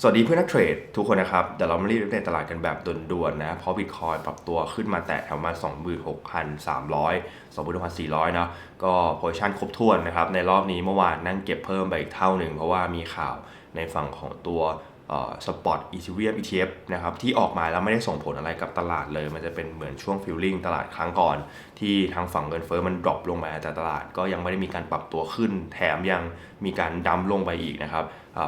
สวัสดีเพื่อนนักเทรดทุกคนนะครับเดี๋ยวเรามารีบอัปเดตตลาดกันแบบด่วนๆนะ เพราะบิตคอยปรับตัวขึ้นมาแตะแถวมา 26,300 26,400 นะก็โพซิชันครบถ้วนนะครับ ในรอบนี้เมื่อวานนั่งเก็บเพิ่มไปอีกเท่าหนึ่ง เพราะว่ามีข่าวในฝั่งของตัวสปอตอีทีเวียม ETF นะครับที่ออกมาแล้วไม่ได้ส่งผลอะไรกับตลาดเลย มันจะเป็นเหมือนช่วงฟิลลิ่งตลาดครั้งก่อน ที่ทางฝั่งเงินเฟ้อมันดรอปลงมาแต่ตลาดก็ยังไม่ได้มีการปรับตัวขึ้น แถมยัง มีการดัมลงไปอีกนะครับ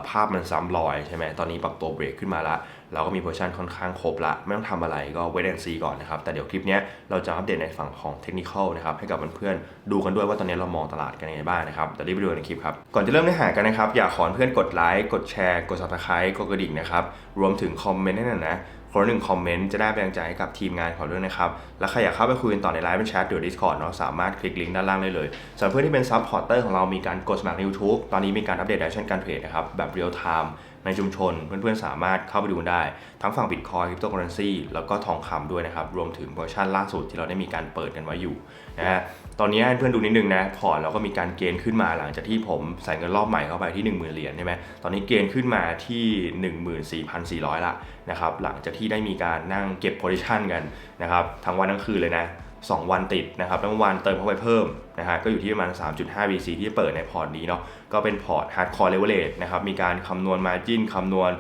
ภาพมันซ้ำรอยใช่ไหมตอนนี้ปรับตัวเบรกขึ้นมาละเราก็มีโพซิชันค่อนข้างครบละ ไม่ต้องทำอะไรก็เวทแอนซีก่อนนะครับ แต่เดี๋ยวคลิปนี้เราจะอัปเดตในฝั่งของเทคนิคนะครับให้กับเพื่อนๆดูกันด้วยว่าตอนนี้เรามองตลาดกันยังไงบ้างนะครับเดี๋ยวรีบไปดูในคลิปครับ ก่อนจะเริ่มเนื้อหากันนะครับ อยากขอเพื่อนกดไลค์กดแชร์ กด subscribe กดกระดิ่งนะครับรวมถึงคอมเมนต์ให้หน่อยนะ คนละหนึ่งคอมเมนต์จะได้แรงใจให้กับทีมงานของด้วยนะครับ และใครอยากเข้าไปคุยกันต่อในไลฟ์เป็นแชทหรือ Discord เนาะสามารถคลิกลิงก์ด้านล่างได้เลยสำหรับเพื่อนที่เป็นซับพอร์เตอร์ของเรามีการกดสมัครใน YouTube ตอนนี้มีการอัปเดตแอคชั่นการเทรดนะครับแบบเรียลไทม์ ในชุมชนเพื่อนๆ สามารถเข้าไปดูได้ ทั้งฝั่ง Bitcoin Cryptocurrency แล้วก็ทองคำด้วยนะครับ รวมถึงเวอร์ชันล่าสุดที่เราได้มีการเปิดกันไว้อยู่นะฮะตอนนี้ให้เพื่อนดูนิดนึงนะพอร์ตเราก็มีการเกณฑ์ขึ้นมาหลังจากที่ผมใส่เงินรอบใหม่เข้าไปที่ 10,000เหรียญใช่ไหมตอนนี้เกณฑ์ขึ้นมาที่ 14,400 ละนะครับหลังจากที่ได้มีการนั่งเก็บ position กันนะครับทั้งวันทั้งคืนเลยนะ 2 วันติดนะครับแล้วเมื่อวานเติมเข้าไปเพิ่มนะฮะก็อยู่ที่ประมาณ 3.5 BC ที่เปิดในพอร์ตนี้เนาะก็เป็นพอร์ต hardcore leverage นะครับมีการคำนวณ margin คำนวณ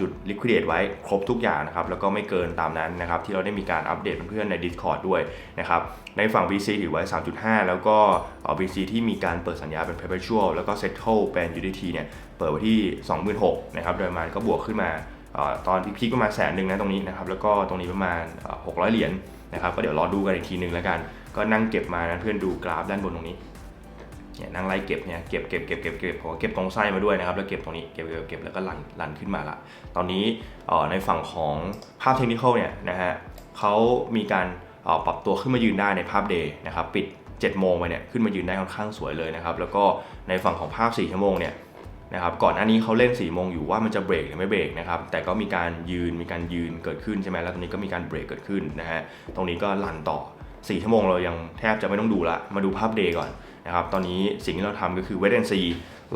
จุด liquidate ไว้ครบทุกอย่างนะครับแล้วก็ไม่เกินตามนั้นนะครับที่เราได้มีการอัปเดตเพื่อนๆใน Discord ด้วยนะครับในฝั่ง BC ถือไว้ 3.5 แล้วก็ BC ที่มีการเปิดสัญญาเป็น perpetual แล้วก็ settle เป็น UDT เนี่ยเปิดไว้ที่ 26,000นะครับโดยประมาณก็บวกขึ้นมาอตอนพีคประมาณแสนหนึ่งนะตรงนี้นะครับแล้วก็ตรงนี้ประมาณ 600 เหรียญ นะครับก็เดี๋ยวรอดูกันอีกทีหนึ่งแล้วกัน ก็นั่งเก็บมานะเพื่อนดูกราฟด้านบนตรงนี้เนี่ยนั่งไล่เก็บเนี่ยเก็บเก็บเก็บเก็บเก็บผมก็เก็บตรงไส้มาด้วยนะครับแล้วเก็บตรงนี้เก็บเก็บเก็บแล้วก็ลันลันขึ้นมาละตอนนี้ในฝั่งของภาพเทคนิคเนี่ยนะฮะเขามีการปรับตัวขึ้นมายืนได้ในภาพเดย์นะครับปิด7โมงไปเนี่ยขึ้นมายืนได้ค่อนข้างสวยเลยนะครับแล้วก็ในฝั่งของภาพ 4 ชั่วโมงเนี่ย นะครับก่อนหน้านี้เขาเล่น4ี่โมงอยู่ว่ามันจะเบรกหรือไม่เบรกนะครับแต่ก็มีการยืนมีการยืนเกิดขึ้นใช่ไหมแล้วตรงนี้ก็มีการเบรกเกิดขึ้นนะฮะตรงนี้ก็ลันต่อ 4 ชั่วโมงเรายังแทบจะไม่ต้องดูละมาดูภาพเดย์ก่อนนะครับตอนนี้สิ่งที่เราทำก็คือเวทแอนซี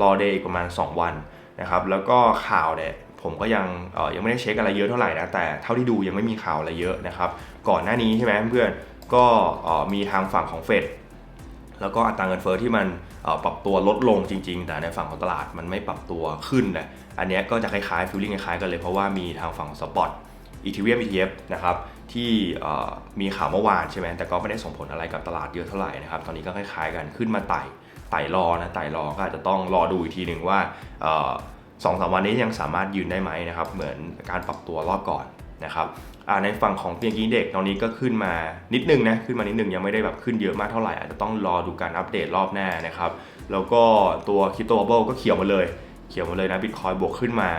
รอเดย์อีกประมาณ 2 วันนะครับแล้วก็ข่าวเนี่ยผมก็ยังเอ่อยังไม่ได้เช็คอะไรเยอะเท่าไหร่นะแต่เท่าที่ดูยังไม่มีข่าวอะไรเยอะนะครับก่อนหน้านี้ใช่ไหมเพื่อนก็เอ่อมีทางฝั่งของเฟด แล้วก็อัตราเงินเฟ้อที่มันปรับตัวลดลงจริง ๆ แต่ในฝั่งของตลาดมันไม่ปรับตัวขึ้นนะอันนี้ก็จะคล้ายๆฟิลลิ่งคล้ายๆกันเลยเพราะว่ามีทางฝั่งสปอตอีทีเวียม ETF นะครับที่มีข่าวเมื่อวานใช่ไหมแต่ก็ไม่ได้ส่งผลอะไรกับตลาดเยอะเท่าไหร่นะครับตอนนี้ก็คล้ายๆกันขึ้นมาไต่ไต่รอนะไต่รอก็อาจจะต้องรอดูอีกทีหนึ่งว่าสองสามวันนี้ยังสามารถยืนได้ไหมนะครับเหมือนการปรับตัวรอบก่อนนะครับ ในฝั่งของเพียงกี้เด็กตอนนี้ก็ขึ้นมานิดนึงนะขึ้นมานิดนึงยังไม่ได้แบบขึ้นเยอะมากเท่าไหร่อาจจะต้องรอดูการอัปเดตรอบหน้านะครับแล้วก็ตัวคริปโตบับเบิลก็เขียวมาเลย เขียวมาเลยนะบิตคอยบวกขึ้นมา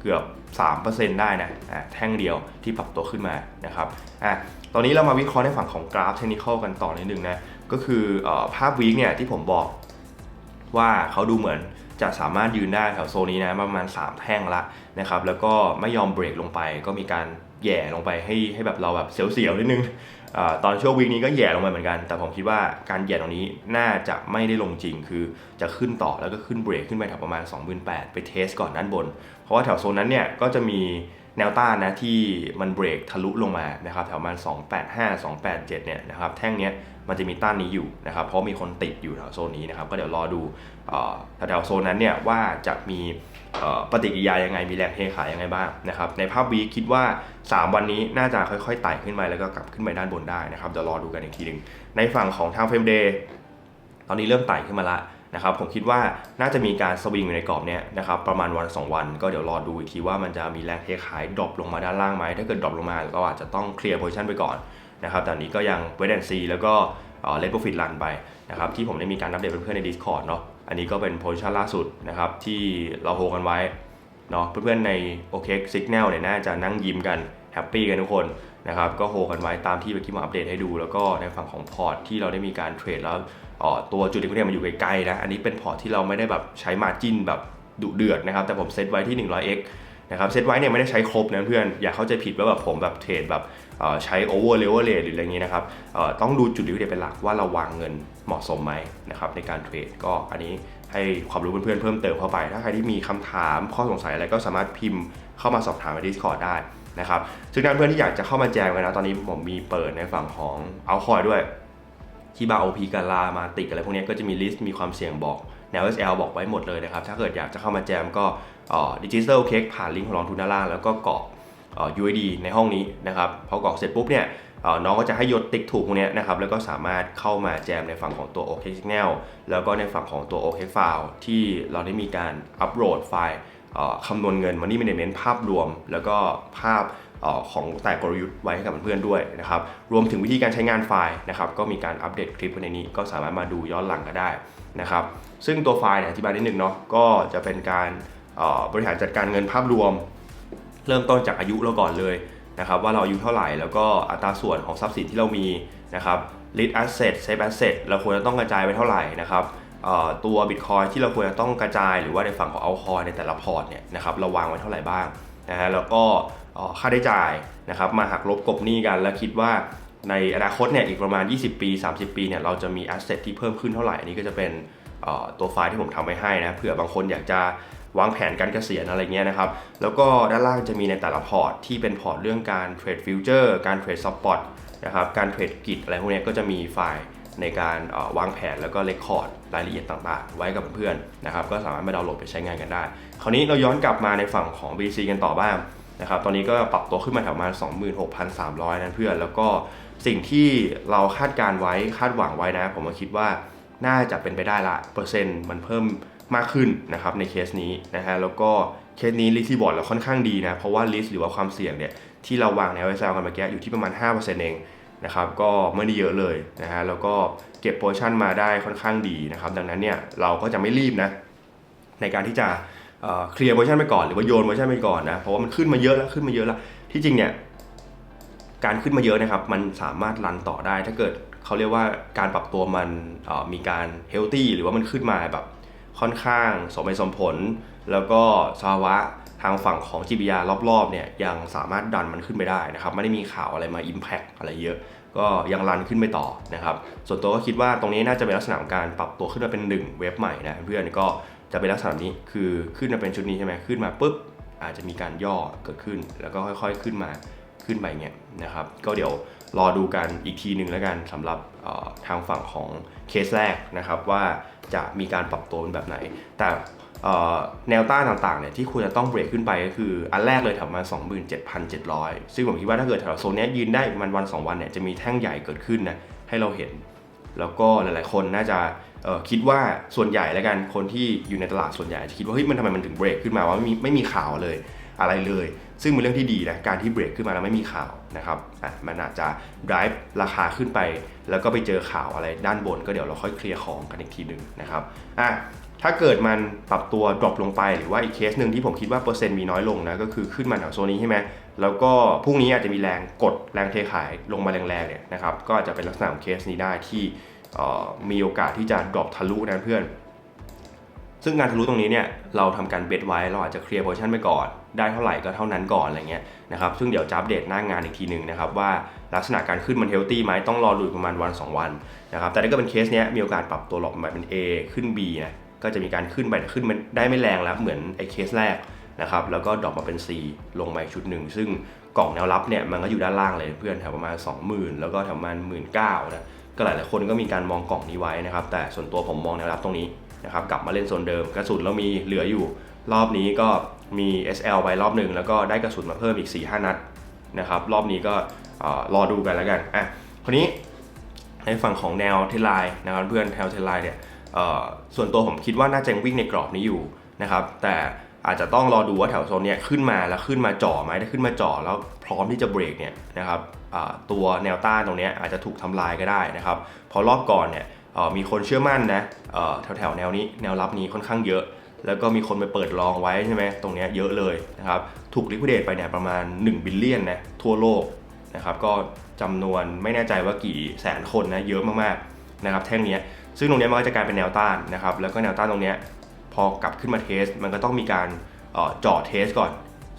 เกือบ 3%ได้นะอ่าแท่งเดียวที่ปรับตัวขึ้นมานะครับอะตอนนี้เรามาวิเคราะห์ในฝั่งของกราฟเทคนิคกันต่อนิดนึงนะก็คือเออภาพวีคเนี่ยที่ผมบอกว่าเขาดูเหมือนจะสามารถยืนได้แถวโซนนี้นะประมาณ 3 แท่งละนะครับแล้วก็ไม่ยอมเบรกลงไปก็มีการ แย่ลงไปให้ให้แบบเราแบบเสียวๆนิดนึงอตอนช่วงวีคนี้ก็แย่ลงไปเหมือนกัน แต่ผมคิดว่าการแย่ตรงนี้น่าจะไม่ได้ลงจริง คือจะขึ้นต่อแล้วก็ขึ้นเบรกขึ้นไปแถวประมาณ 28,000 ไปเทสก่อนด้านบน เพราะว่าแถวโซนนั้นเนี่ยก็จะมีแนวต้านนะที่มันเบรกทะลุลงมานะครับแถวประมาณ 285 287 เนี่ยนะครับแท่งเนี้ยมันจะมีต้านนี้อยู่นะครับเพราะมีคนติดอยู่แถวโซนนี้นะครับก็เดี๋ยวรอดูแถวโซนนั้นเนี่ยว่าจะมี ปฏิกิริยายังไงมีแรงเทขายยังไงบ้างนะครับในภาพวีคิดว่า 3 วันนี้น่าจะค่อยๆไต่ขึ้นไปแล้วก็กลับขึ้นไปด้านบนได้นะครับเดี๋ยวรอดูกันอีกทีหนึ่งในฝั่งของทางเฟรมเดย์ตอนนี้เริ่มไต่ขึ้นมาละนะครับผมคิดว่าน่าจะมีการสวิงอยู่ในกรอบเนี้ยนะครับประมาณวัน 2 วันก็เดี๋ยวรอดูอีกทีว่ามันจะมีแรงเทขายดรอปลงมาด้านล่างไหมถ้าเกิดดรอปลงมาก็อาจจะต้องเคลียร์โพซิชันไปก่อนนะครับแต่อันนี้ก็ยังเวทแอนซีแล้วก็เลทโปรฟิตรันไปนะครับที่ผมได้มีการอัปเดตเพื่อนๆใน Discord เนาะ อันนี้ก็เป็นโพซิชันล่าสุดนะครับที่เราโฮกันไว้เนาะเพื่อนๆใน OK Signal เนี่ยน่าจะนั่งยิ้มกันแฮปปี้กันทุกคนนะครับก็โฮกันไว้ตามที่เมื่อกี้มาอัปเดตให้ดู แล้วก็ในฝั่งของพอร์ตที่เราได้มีการเทรดแล้วตัวจุดที่มันอยู่ไกลๆนะอันนี้เป็นพอร์ตที่เราไม่ได้แบบใช้มาจิ้นแบบดุเดือดนะครับแต่ผมเซตไว้ที่ 100x นะครับเซตไว้เนี่ยไม่ได้ใช้ครบนะเพื่อน อย่าเข้าใจผิดว่าแบบผมแบบเทรดแบบใช้โอเวอร์เลเวอร์เลหรืออะไรอย่างนี้นะครับต้องดูจุดลิมิตเป็นหลักว่าเราวางเงินเหมาะสมไหมนะครับในการเทรดก็อันนี้ให้ความรู้เพื่อนๆเพิ่มเติมเข้าไป ถ้าใครที่มีคำถามข้อสงสัยอะไรก็สามารถพิมพ์เข้ามาสอบถามใน Discord ได้นะครับซึ่งท่านเพื่อนที่อยากจะเข้ามาแจมกันนะตอนนี้ผมมีเปิดในฝั่งของเอาคอยด้วยที่บา OP กาลามาติกอะไรพวกนี้ก็จะมีลิสต์มีความเสี่ยงบอก แนว SL บอกไว้หมดเลยนะครับ ถ้าเกิดอยากจะเข้ามาแจมก็ดิจิทัลเค้กผ่านลิงก์ของลองทุนด้านล่าง แล้วก็กรอกเอ่อ UID ในห้องนี้นะครับ พอกรอกเสร็จปุ๊บเนี่ยน้องก็จะให้ยศติ๊กถูกพวกนี้นะครับ แล้วก็สามารถเข้ามาแจมในฝั่งของตัว OK Signal แล้วก็ในฝั่งของตัว OK File ที่เราได้มีการอัปโหลดไฟล์คำนวณเงิน Money Management ภาพรวม แล้วก็ภาพ ของแต่กลยุทธ์ไว้ให้กับเพื่อนๆด้วยนะครับ รวมถึงวิธีการใช้งานไฟล์นะครับ ก็มีการอัปเดตคลิปในนี้ ก็สามารถมาดูย้อนหลังก็ได้นะครับ ซึ่งตัวไฟล์เนี่ยอธิบายนิดนึงเนาะ ก็จะเป็นการออบริหารจัดการเงินภาพรวม เริ่มต้นจากอายุเราก่อนเลยนะครับ ว่าเราอายุเท่าไหร่ แล้วก็อัตราส่วนของทรัพย์สินที่เรามีนะครับ lead asset save asset เราควรจะต้องกระจายไว้เท่าไหร่นะครับตัว Bitcoin ที่เราควรจะต้องกระจายหรือว่าในฝั่งของ altcoin ในแต่ละพอร์ตเนี่ยนะครับเราวางไว้เท่าไหร่บ้างนะฮะแล้วก็ ค่าใช้จ่ายนะครับมาหักลบกบหนี้กันแล้วคิดว่าในอนาคตเนี่ยอีกประมาณ 20 ปี 30 ปีเนี่ยเราจะมี asset ที่เพิ่มขึ้นเท่าไหร่อันนี้ก็จะเป็นตัวไฟล์ที่ผมทำไว้ให้นะเผื่อบางคนอยากจะวางแผนการเกษียณอะไรเงี้ยนะครับ แล้วก็ด้านล่างจะมีในแต่ละพอร์ตที่เป็นพอร์ตเรื่องการเทรดฟิวเจอร์การเทรดสปอตนะครับการเทรดกิจอะไรพวกนี้ก็จะมีไฟล์ในการวางแผนแล้วก็เรคคอร์ดรายละเอียดต่างๆ ไว้กับเพื่อนๆนะครับก็สามารถมาดาวน์โหลดไปใช้งานกันได้ คราวนี้เราย้อนกลับมาในฝั่งของ BC กันต่อบ้าง นะครับ ตอนนี้ก็ปรับตัวขึ้นมาแถวมา26,300นั่นเพื่อน แล้วก็สิ่งที่เราคาดการไว้คาดหวังไว้นะ ผมก็คิดว่าน่าจะเป็นไปได้ละ เปอร์เซ็นต์มันเพิ่มมากขึ้นนะครับในเคสนี้นะฮะ แล้วก็เคสนี้ลิสที่บอร์ดเราค่อนข้างดีนะ เพราะว่าลิสหรือว่าความเสี่ยงเนี่ยที่เราวางใน OSL กันเมื่อกี้อยู่ที่ประมาณ 5%เองนะครับก็ไม่ได้เยอะเลยนะฮะแล้วก็เก็บโพชั่นมาได้ค่อนข้างดีนะครับดังนั้นเนี่ยเราก็จะไม่รีบนะในการที่จะ เคลียร์โพชั่นไปก่อนหรือว่าโยนโพชั่นไปก่อนนะเพราะว่ามันขึ้นมาเยอะแล้วขึ้นมาเยอะแล้วที่จริงเนี่ยการขึ้นมาเยอะนะครับมันสามารถรันต่อได้ ถ้าเกิดเขาเรียกว่าการปรับตัวมันมีการเฮลตี้หรือว่ามันขึ้นมาแบบค่อนข้างสมเหตุสมผล แล้วก็สภาวะทางฝั่งของ GBR รอบๆเนี่ยยังสามารถดันมันขึ้นไปได้นะครับไม่ได้มีข่าวอะไรมา Impact อะไรเยอะ ก็ยังรันขึ้นไปต่อนะครับส่วนตัวก็คิดว่าตรงนี้น่าจะเป็นลักษณะของการปรับตัวขึ้นมาเป็น 1 เว็บใหม่นะเพื่อนก็ จะเป็นลักษณะนี้คือขึ้นมาเป็นชุดนี้ใช่ไหมขึ้นมาปุ๊บอาจจะมีการย่อเกิดขึ้น แล้วก็ค่อยๆขึ้นมาขึ้นไปเงี้ยนะครับ ก็เดี๋ยวรอดูกันอีกทีหนึ่งแล้วกันสำหรับทางฝั่งของเคสแรกนะครับว่าจะมีการปรับตัวเป็นแบบไหน แต่แนวต้านต่างๆเนี่ยที่ควรจะต้องเบรกขึ้นไปก็คืออันแรกเลยแถวมา 27,700 ซึ่งผมคิดว่าถ้าเกิดแถวโซนนี้ยืนได้ประมาณวัน 2 วันเนี่ยจะมีแท่งใหญ่เกิดขึ้นนะให้เราเห็น แล้วก็หลายๆคนน่าจะ คิดว่าส่วนใหญ่แล้วกันคนที่อยู่ในตลาดส่วนใหญ่จะคิดว่าเฮ้ยมันทำไมมันถึงเบรกขึ้นมาว่าไม่มีไม่มีข่าวเลยอะไรเลย ซึ่งเป็นเรื่องที่ดีนะการที่เบรกขึ้นมาแล้วไม่มีข่าวนะครับอะมันอาจจะ drive ราคาขึ้นไป แล้วก็ไปเจอข่าวอะไรด้านบน ก็เดี๋ยวเราค่อยเคลียร์ของกันอีกทีหนึ่งนะครับอะถ้าเกิดมันปรับตัว drop ลงไปหรือว่าอีกเคสหนึ่งที่ผมคิดว่าเปอร์เซ็นต์มีน้อยลงนะก็คือขึ้นมาแถวโซนนี้ใช่ไหมแล้วก็พรุ่งนี้อาจจะมีแรงกดแรงเทขายลงมาแรงๆเนี่ยนะครับก็อาจจะเป็นลักษณะของเคสนี้ได้ที่ มีโอกาสที่จะดรอปทะลุนะเพื่อน ซึ่งงานทะลุตรงนี้เนี่ยเราทำการเบ t ไว้เราอาจจะเคลียร์โพชั่นไปก่อน ได้เท่าไหร่ก็เท่านั้นก่อนอะไรเงี้ยนะครับซึ่งเดี๋ยวจะอัปเดตหน้างานอีกทีหนึ่งนะครับว่าลักษณะการขึ้นมันเฮลตี้ไหมต้องรอดูประมาณวัน 2 วันนะครับแต่ถ้าเก็เป็นเคสเนี้ยมีโอกาสปรับตัวหลบมาเป็น A ขึ้น B นะก็จะมีการขึ้นไปแต่ขึ้นมันได้ไม่แรงแล้วเหมือนไอ้เคสแรกนะครับแล้วก็ดรอปมาเป็น C ลงมาอีกชุดหนึ่ง ซึ่งกล่องแนวรับเนี่ยมันก็อยู่ด้านล่างเลยเพื่อนแถวประมาณ 20,000 แล้วก็แถวประมาณ 1 9ื่นนะ ก็หลายๆคนก็มีการมองกล่องนี้ไว้นะครับ แต่ส่วนตัวผมมองแนวรับตรงนี้นะครับ กลับมาเล่นโซนเดิม กระสุนเรามีเหลืออยู่ รอบนี้ก็มี SL ไปรอบหนึ่งแล้วก็ได้กระสุนมาเพิ่มอีก 4-5 นัดนะครับ รอบนี้ก็เอ่อรอดูกันแล้วกันอะคนนี้ในฝั่งของแนวเทลไลน์นะครับเพื่อนแนวเทลไลน์เนี่ยส่วนตัวผมคิดว่าน่าจะยังวิ่งในกรอบนี้อยู่นะครับ แต่ อาจจะต้องรอดูว่าแถวโซนนี้ขึ้นมาแล้วขึ้นมาจ่อไหมถ้าขึ้นมาจ่อแล้วพร้อมที่จะเบรกเนี่ยนะครับตัวแนวต้านตรงนี้อาจจะถูกทำลายก็ได้นะครับพราะรอบก่อนเนี่ยมีคนเชื่อมั่นนะเอ่อแถวแนวนี้แนวรับนี้ค่อนข้างเยอะ แล้วก็มีคนไปเปิดลองไว้ใช่ไหมตรงนี้เยอะเลยนะครับถูกลิควิดเดตไปเนี่ยประมาณ1บิลเลียนนะทั่วโลกนะครับก็จำนวนไม่แน่ใจว่ากี่แสนคนนะเยอะมากๆนะครับแท่งนี้ซึ่งตรงนี้มันก็จะกลายเป็นแนวต้านนะครับแล้วก็แนวต้านตรงนี้ พอกลับขึ้นมาเทส มันก็ต้องมีการเอ่อเจาะเทสก่อน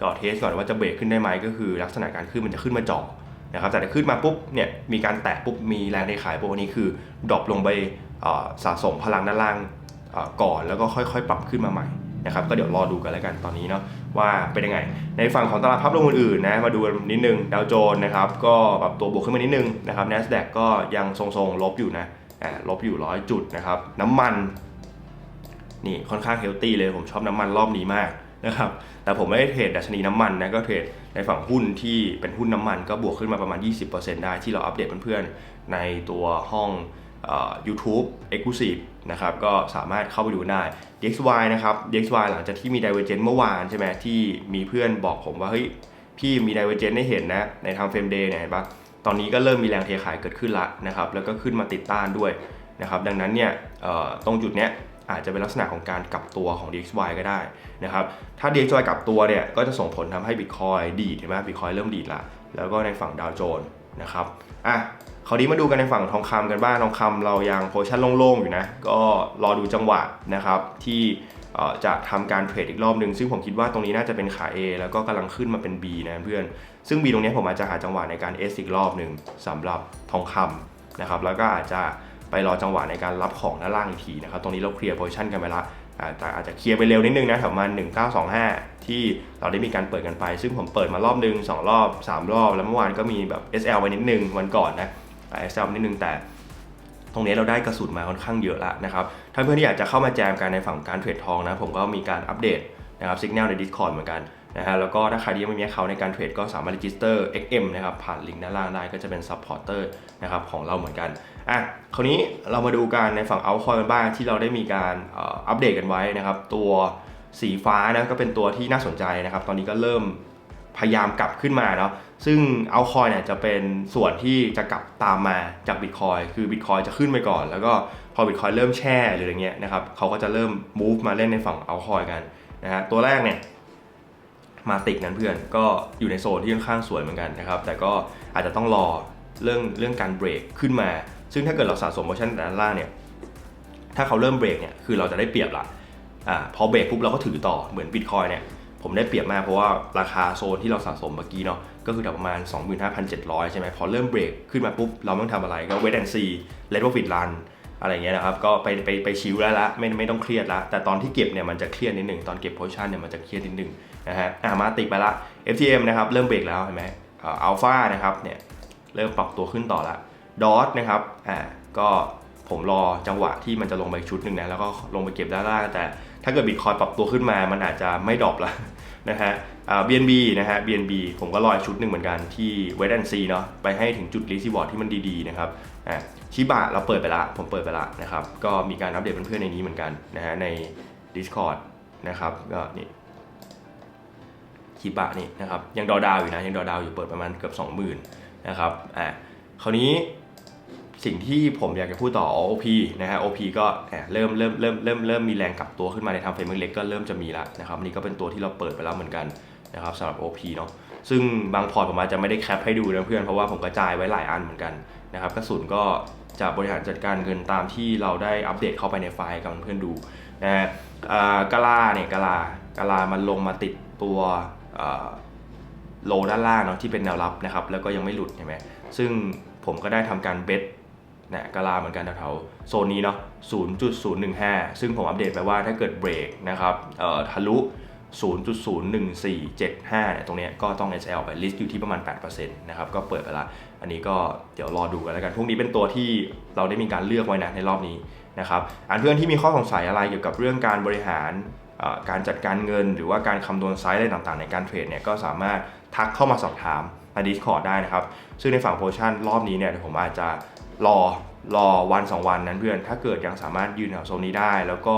จาะเทสก่อนว่าจะเบรกขึ้นได้ไหมก็คือ ลักษณะการขึ้นมันจะขึ้นมาจาะนะครับแต่ถ้าขึ้นมาปุ๊บเนี่ยมีการแตะปุ๊บมีแรงในขายปุ๊บอันนี้คือดรอปลงไปสะสมพลังด้านล่างก่อนแล้วก็ค่อยๆ ปรับขึ้นมาใหม่นะครับก็เดี๋ยวรอดูกันแล้วกันตอนนี้เนาะว่าเป็นยังไง ในฝั่งของตลาดภาพรวมอื่นๆนะมาดูนิดนึงดาวโจนส์นะครับก็ปรับตัวบวกขึ้นมานิดนึงนะครับ NASDAQ ก็ยังทรงๆลบอยู่นะอ่าลบอยู่ร้อยจุดนะครับน้ำมัน นี่ค่อนข้างเฮลตี้เลยผมชอบน้ำมันรอบนี้มากนะครับแต่ผมไม่ได้เทรดดัชนีน้ำมันนะก็เทรดในฝั่งหุ้นที่เป็นหุ้นน้ำมันก็บวกขึ้นมาประมาณ 20%ได้ที่เราอัปเดตเพื่อนๆ ในตัวห้องเอ่อ YouTube Exclusive นะครับก็สามารถเข้าไปดูได้ DXY นะครับ DXY หลังจากที่มี Divergence เมื่อวานใช่ไหมที่มีเพื่อนบอกผมว่าเฮ้ยพี่มี Divergence ให้เห็นนะในทางเฟรมเดย์เนี่ยเห็นปะตอนนี้ก็เริ่มมีแรงเทขายเกิดขึ้นละนะครับแล้วก็ขึ้นมาติดต้านด้วยนะครับดังนั้นเนี่ยตรงจุดเนี้ย อาจจะเป็นลักษณะของการกลับตัวของ DXY ก็ได้นะครับ ถ้า DXY กลับตัวเนี่ย ก็จะส่งผลทำให้ Bitcoin ดีดเห็นไหม Bitcoin เริ่มดีดละ แล้วก็ในฝั่งดาวโจนส์นะครับ อะคราวนี้มาดูกันในฝั่งทองคำกันบ้าง ทองคำเรายังโพชั่นโล่งๆ อยู่นะ ก็รอดูจังหวะนะครับ ที่จะทำการเทรดอีกรอบหนึ่งซึ่งผมคิดว่าตรงนี้น่าจะเป็นขา A แล้วก็กำลังขึ้นมาเป็น B นะเพื่อน ซึ่ง B ตรงนี้ผมอาจจะหาจังหวะในการ S อีกรอบหนึ่งสำหรับทองคำนะครับ แล้วก็อาจจะ ไปรอจังหวะในการรับของด้านล่างอีกทีนะครับ ตรงนี้เราเคลียร์โพซิชันกันไปละอาแต่อาจจะเคลียร์ไปเร็วนิดนึงนะแถวประมาณ1925 ที่เราได้มีการเปิดกันไป ซึ่งผมเปิดมารอบนึง 2 รอบ 3 รอบ แล้วเมื่อวานก็มีแบบ SL ไปนิดนึงวันก่อนนะอ่า SL นิดนึงแต่ตรงนี้เราได้กระสุนมาค่อนข้างเยอะล้วนะครับ ถ้าเพื่อนที่อยากจะเข้ามาแจมกันในฝั่งการเทรดทองนะ ผมก็มีการอัปเดตนะครับสัญญาณใน Discord เหมือนกัน นะฮะแล้วก็ถ้าใครที่ยังไม่มีเขาในการเทรดก็สามารถ register XM นะครับผ่านลิงก์ด้านล่างได้ก็จะเป็น supporter นะครับของเราเหมือนกันอะคราวนี้เรามาดูกันในฝั่ง altcoin กันบ้างที่เราได้มีการอัปเดตกันไว้นะครับตัวสีฟ้านะก็เป็นตัวที่น่าสนใจนะครับ ตอนนี้ก็เริ่มพยายามกลับขึ้นมาเนาะซึ่งเอาคอยเนี่ยจะเป็นส่วนที่จะกลับตามมาจากบิตคอยคือบิตคอยจะขึ้นไปก่อน แล้วก็พอบิตคอยเริ่มแช่หรืออะไรเงี้ยนะครับเขาก็จะเริ่ม move มาเล่นในฝั่งเอาคอยกันนะฮะตัวแรกเนี่ย มาติกนั้นเพื่อนก็อยู่ในโซนที่ค่อนข้างสวยเหมือนกันนะครับแต่ก็อาจจะต้องรอเรื่องเรื่องการเบรกขึ้นมา ซึ่งถ้าเกิดเราสะสมโมชั่นด้านล่างเนี่ยถ้าเขาเริ่มเบรกเนี่ยคือเราจะได้เปรียบละอ่าพอเบรกปุ๊บเราก็ถือต่อเหมือนบิตคอยเนี่ยผมได้เปรียบมากเพราะว่าราคาโซนที่เราสะสมเมื่อกี้เนาะก็คือประมาณ 25,700 ใช่ไหมพอเริ่มเบรกขึ้นมาปุ๊บ เราต้องทำอะไรก็เวทแอนซีเลทโปรฟิตรัน อะไรเงี้ยนะครับก็ไปไปไปชิลแล้วละไม่ไม่ต้องเครียดละแต่ตอนที่เก็บเนี่ยมันจะเครียดนิดหนึ่งตอนเก็บโพชั่นเนี่ยมันจะเครียดนิดหนึ่งนะฮะอ่ามาติดไปละ FTM นะครับเริ่มเบรกแล้วเห็นไหมอัลฟานะครับเนี่ยเริ่มปรับตัวขึ้นต่อละดอทนะครับอ่าก็ผมรอจังหวะที่มันจะลงไปชุดหนึ่งนะแล้วก็ลงไปเก็บด้านล่างแต่ถ้าเกิดบิตคอยปรับตัวขึ้นมามันอาจจะไม่ดรอปละ นะฮะอ่า BNB นะฮะ BNB ผมก็รออีกชุดหนึ่งเหมือนกันที่ Wait and See เนาะไปให้ถึงจุด r e c e i v e r ที่มันดีๆนะครับอ่าชิบะเราเปิดไปละ ผมเปิดไปละนะครับ ก็มีการอัปเดตเพื่อนๆในนี้เหมือนกันนะฮะใน Discord นะครับก็นี่ชิบะนี่นะครับยังดอดาวอยู่นะยังดอดาวอยู่เปิดประมาณเกือบ 20,000 นะครับอ่าคราวนี้ สิ่งที่ผมอยากจะพูดต่อ OP นะฮะ OP ก็เริ่มเริ่มเริ่มเริ่มเริ่มมีแรงกลับตัวขึ้นมาในทางเฟรมเล็กก็เริ่มจะมีแล้วนะครับอันนี่ก็เป็นตัวที่เราเปิดไปแล้วเหมือนกันนะครับสำหรับ OP เนาะซึ่งบางพอร์ตผมอาจจะไม่ได้แคปให้ดูนะเพื่อนเพราะว่าผมกระจายไว้หลายอันเหมือนกันนะครับกระสุนก็จะบริหารจัดการเงินตามที่เราได้อัปเดตเข้าไปในไฟล์กับเพื่อนดูนะฮะอ่ากาลาเนี่ยกาลากาลามันลงมาติดตัวโลด้านล่างเนาะที่เป็นแนวรับนะครับแล้วก็ยังไม่หลุดใช่ไหมซึ่งผมก็ได้ทำการเบส นะกาลาเหมือนกันแถวๆโซนนี้เนาะ 0.015 ซึ่งผมอัปเดตไปว่าถ้าเกิดเบรกนะครับเอ่อทะลุ 0.01475เนี่ยตรงนี้ก็ต้อง SL ไปลิสต์อยู่ที่ประมาณ 8%นะครับ ก็เปิดไปละ อันนี้ก็เดี๋ยวรอดูกันแล้วกัน พวกนี้เป็นตัวที่เราได้มีการเลือกไว้นะในรอบนี้นะครับอันเพื่อนที่มีข้อสงสัยอะไรเกี่ยวกับเรื่องการบริหารการจัดการเงิน หรือว่าการคำนวณไซส์อะไรต่างๆ ในการเทรดเนี่ยก็สามารถทักเข้ามาสอบถามใน Discord ได้นะครับ ซึ่งในฝั่งโพชั่นรอบนี้เนี่ยผมอาจจะ รอรอวัน 2 วันนั้นเพื่อนถ้าเกิดยังสามารถยืนแถวโซนนี้ได้ แล้วก็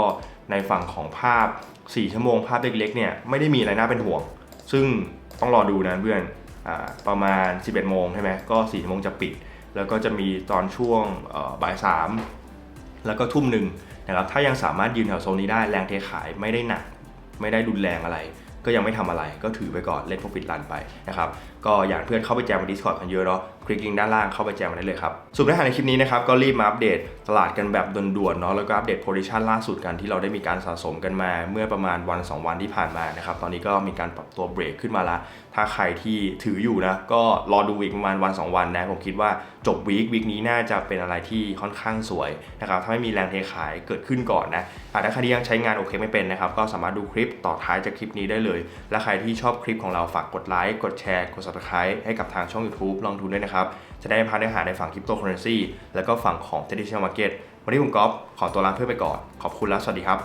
ในฝั่งของภาพ 4 ชั่วโมงภาพเล็กๆเนี่ยไม่ได้มีอะไรน่าเป็นห่วง ซึ่งต้องรอดูนะเพื่อนอประมาณ 11 โมงใช่ไหมก็ 4 ชั่วโมงจะปิด แล้วก็จะมีตอนช่วงบ่ายสามแล้วก็ทุ่มหนึ่งนะครับถ้ายังสามารถยืนแถวโซนนี้ได้แรงเทขายไม่ได้หนัก ไม่ได้รุนแรงอะไร ก็ยังไม่ทำอะไรก็ถือไปก่อนเล่น profit run ไปนะครับก็อยากเพื่อนเข้าไปแจมใน Discord กันเยอะเนาะคลิกลิงก์ด้านล่างเข้าไปแจมกันได้เลยครับสุดท้ายในคลิปนี้นะครับก็รีบมาอัปเดตตลาดกันแบบด่วนๆเนาะแล้วก็อัปเดต position ล่าสุดกันที่เราได้มีการสะสมกันมาเมื่อประมาณวัน 2 วันที่ผ่านมานะครับตอนนี้ก็มีการปรับตัวเบรกขึ้นมาละถ้าใครที่ถืออยู่นะก็รอดูอีกประมาณวัน 2 วันนะผมคิดว่าจบวีควีคนี้น่าจะเป็นอะไรที่ค่อนข้างสวยนะครับถ้าไม่มีแรงเทขายเกิดขึ้นก่อนนะอะถ้าใครที่ยังใช้งานโอเคไม่เป็นนะครับก็สามารถดูคลิปต่อท้ายจากคลิปนี้ได้เลย และใครที่ชอบคลิปของเราฝากกดไลค์กดแชร์กด subscribe ให้กับทางช่อง YouTube ลองทุนด้วยนะครับ จะได้พาเนื้อหาในฝั่งคริปโตเคอเรนซีแล้วก็ฝั่งของ traditional market วันนี้ผมก๊อฟขอตัวลาเพื่อนไปก่อน ขอบคุณและสวัสดีครับ